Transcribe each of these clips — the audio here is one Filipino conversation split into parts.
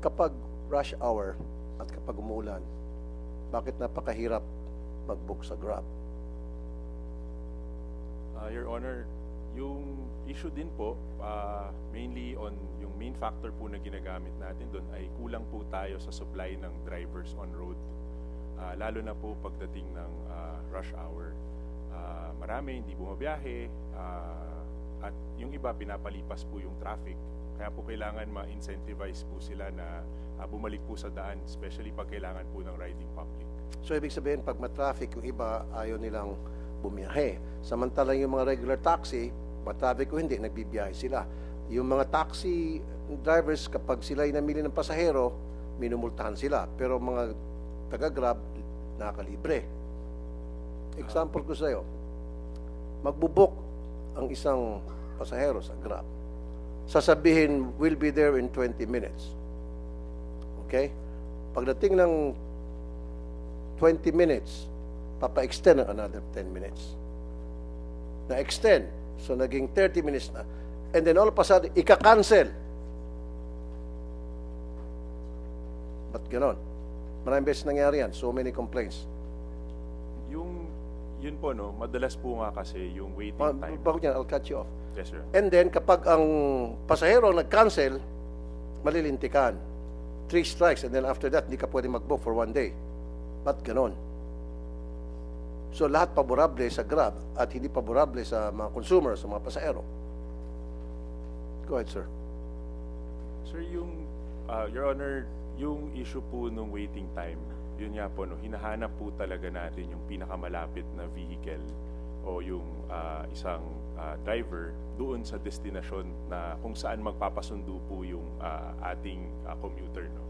kapag rush hour at kapag umuulan, bakit napakahirap mag-book sa Grab? Uh, Your Honor, yung issue din po, uh, mainly on yung main factor po na ginagamit natin doon ay kulang po tayo sa supply ng drivers on road. Uh, lalo na po pagdating ng uh, rush hour. Uh, marami hindi bumabiyahe uh, at yung iba pinapalipas po yung traffic. Kaya po kailangan ma-incentivize po sila na uh, bumalik po sa daan, especially pag kailangan po ng riding public. So ibig sabihin, pag matraffic, yung iba ayaw nilang bumiyahe. Samantalang yung mga regular taxi, matraffic o hindi, nagbibiyahe sila. Yung mga taxi drivers, kapag sila ay namili ng pasahero, minumultahan sila. Pero mga taga-grab, nakakalibre. Example ko sa'yo, magbubok ang isang pasahero sa grab. Sasabihin, will be there in 20 minutes. Okay? Pagdating ng 20 minutes, papa-extend ng another 10 minutes. Na-extend. So, naging 30 minutes na. And then all of a sudden, ika-cancel. Ba't ganon? Maraming beses nangyari yan. So many complaints. Yun po no, madalas po nga kasi yung waiting Ma- time. Bago yan, I'll cut you off. Yes, sir. And then, kapag ang pasahero nag-cancel, malilintikan. Three strikes, and then after that, hindi ka pwede mag-book for one day. Ba't ganon? So, lahat paborable sa Grab at hindi paborable sa mga consumer, sa mga pasahero. Go ahead, sir. Sir, yung, uh, Your Honor, yung issue po nung waiting time, yun nga po, no, hinahanap po talaga natin yung pinakamalapit na vehicle o yung uh, isang uh, driver doon sa destinasyon na kung saan magpapasundo po yung uh, ating uh, commuter. No?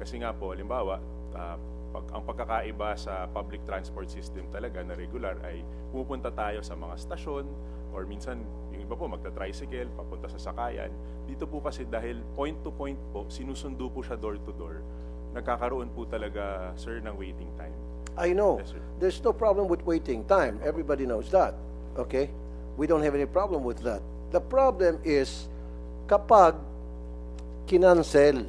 Kasi nga po, halimbawa, uh, pag, ang pagkakaiba sa public transport system talaga na regular ay pupunta tayo sa mga stasyon or minsan yung iba po magta-tricycle papunta sa sakayan. Dito po kasi dahil point to point po, sinusundo po siya door to door, nagkakaroon po talaga, sir, ng waiting time. I know. Yes, sir. There's no problem with waiting time. Everybody knows that. Okay? We don't have any problem with that. The problem is kapag kinancel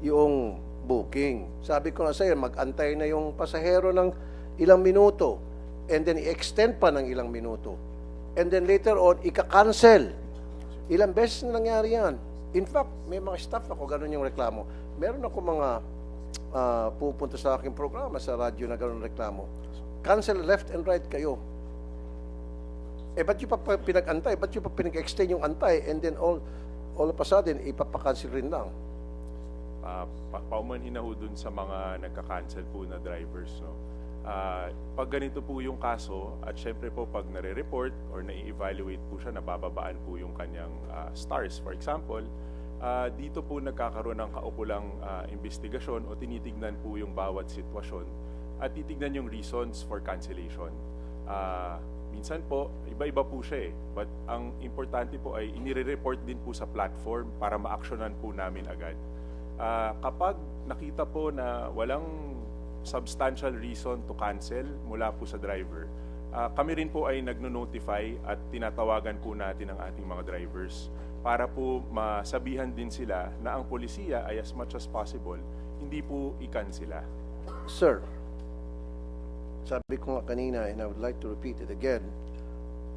yung booking. Sabi ko nga sa'yo, mag-antay na yung pasahero ng ilang minuto and then i-extend pa ng ilang minuto. And then later on, ika-cancel. Ilang beses na nangyari yan. In fact, may mga staff ako, ganun yung reklamo. Meron ako mga ah, pupunta sa aking programa sa radyo na ganun reklamo. Cancel left and right kayo. Eh, ba't yung pa- pinag-antay? Ba't yung pa pinag-extend yung antay? And then all, all of a sudden, ipapakancel rin lang. uh, pa- paumanhin na ho dun sa mga nagka-cancel po na drivers. No? Ah, pag ganito po yung kaso, at syempre po pag nare-report or na-evaluate po siya, nabababaan po yung kanyang ah, stars. For example, ah, dito po nagkakaroon ng kaukulang ah, investigasyon o tinitignan po yung bawat sitwasyon at titignan yung reasons for cancellation. Ah, minsan po, iba-iba po siya eh. But ang importante po ay inire-report din po sa platform para ma-actionan po namin agad. Ah, kapag nakita po na walang substantial reason to cancel mula po sa driver, ah, kami rin po ay nagno-notify at tinatawagan po natin ang ating mga drivers para po masabihan din sila na ang polisiya ay as much as possible hindi po i-cancela. Sir, sabi ko nga kanina, and I would like to repeat it again,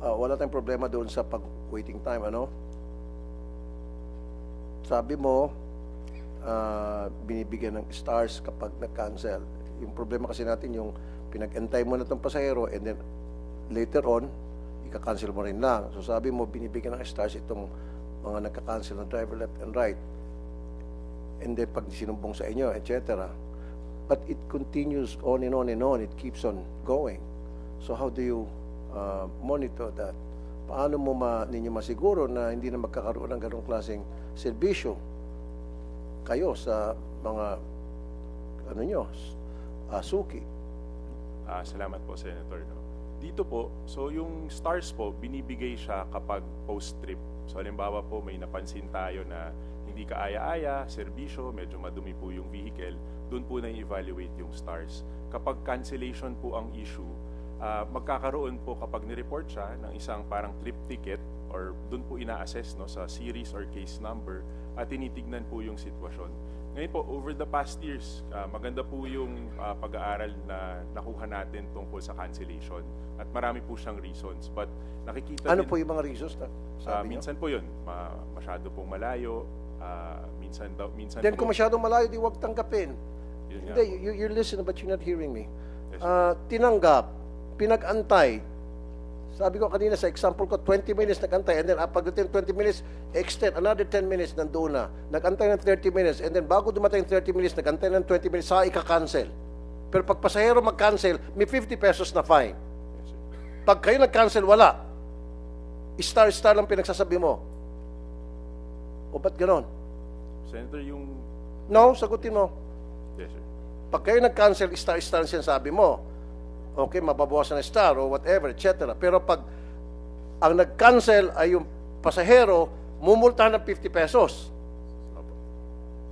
ah, wala tayong problema doon sa pag-waiting time, ano? Sabi mo, ah, binibigyan ng stars kapag na-cancel. Yung problema kasi natin, yung pinag-antay mo na itong pasahero, and then later on, ika-cancel mo rin lang. So sabi mo, binibigyan ng stars itong mga nagka-cancel ng driver left and right. And then pag sinumbong sa inyo, etc. But it continues on and on and on. It keeps on going. So how do you uh, monitor that? Paano mo ma, ninyo masiguro na hindi na magkakaroon ng ganong klaseng serbisyo kayo sa mga ano nyo, ah, suki? Ah, salamat po, Senator. Dito po, so yung stars po, binibigay siya kapag post-trip. So halimbawa po, may napansin tayo na hindi ka aya-aya, serbisyo, medyo madumi po yung vehicle, doon po na-evaluate yung stars. Kapag cancellation po ang issue, ah, magkakaroon po kapag ni-report siya ng isang parang trip ticket or doon po ina-assess no, sa series or case number at tinitignan po yung sitwasyon. Ngayon po, over the past years, ah, maganda po yung ah, pag-aaral na nakuha natin tungkol sa cancellation. At marami po siyang reasons. But nakikita Ano din, po yung mga reasons na ah, sabi niyo? minsan po yun, ma- masyado pong malayo, ah, minsan daw, minsan Then po, kung masyadong malayo, di huwag tanggapin. Hindi, you, you're listening but you're not hearing me. Yes, Ah, tinanggap, pinag-antay. Sabi ko kanina sa example ko, 20 minutes nag-antay and then pagdating 20 minutes, extend another 10 minutes nandoon na. Nag-antay ng 30 minutes and then bago dumating 30 minutes, nag-antay ng 20 minutes, saka ika-cancel. Pero pag pasahero mag-cancel, may 50 pesos na fine. Pag kayo nag-cancel, wala. Star-star lang pinagsasabi mo. O ba't ganon? Senator, yung... No, sagutin mo. Yes, sir. Pag kayo nag-cancel, star-star ang sinasabi mo. Okay, mababawasan ng star or whatever, etc. Pero pag ang nag-cancel ay yung pasahero, mumultahan ng 50 pesos.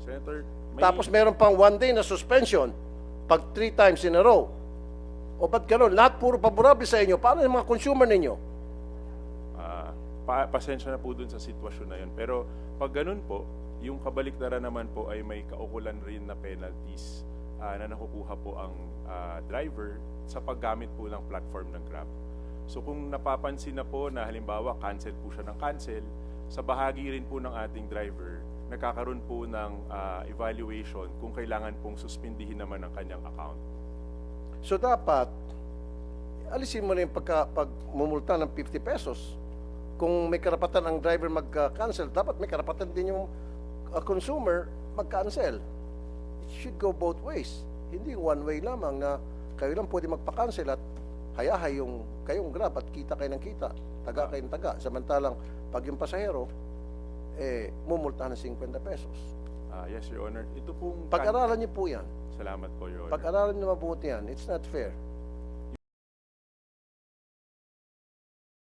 Senator, may... Tapos meron pang one day na suspension pag three times in a row. O ba't ganun? Lahat puro paborable sa inyo. Paano yung mga consumer ninyo? Ah, pa pasensya na po dun sa sitwasyon na yun. Pero pag ganun po, yung kabaliktaran naman po ay may kaukulan rin na penalties ah, na nakukuha po ang ah, driver sa paggamit po ng platform ng Grab. So kung napapansin na po na halimbawa cancel po siya ng cancel, sa bahagi rin po ng ating driver, nagkakaroon po ng ah, evaluation kung kailangan pong suspindihin naman ang kanyang account. So dapat, alisin mo na yung pagka, pag ng 50 pesos. Kung may karapatan ang driver mag-cancel, dapat may karapatan din yung uh, consumer mag-cancel. Should go both ways. Hindi one way lamang na kayo lang pwede magpa-cancel at hayahay yung kayong grab at kita kayo ng kita. Taga kayo ng taga. Samantalang pag yung pasahero, eh, mumultahan ng 50 pesos. Ah, yes, Your Honor. Ito pong... Pag-aralan niyo po yan. Salamat po, Your Honor. Pag-aralan niyo mabuti yan, it's not fair.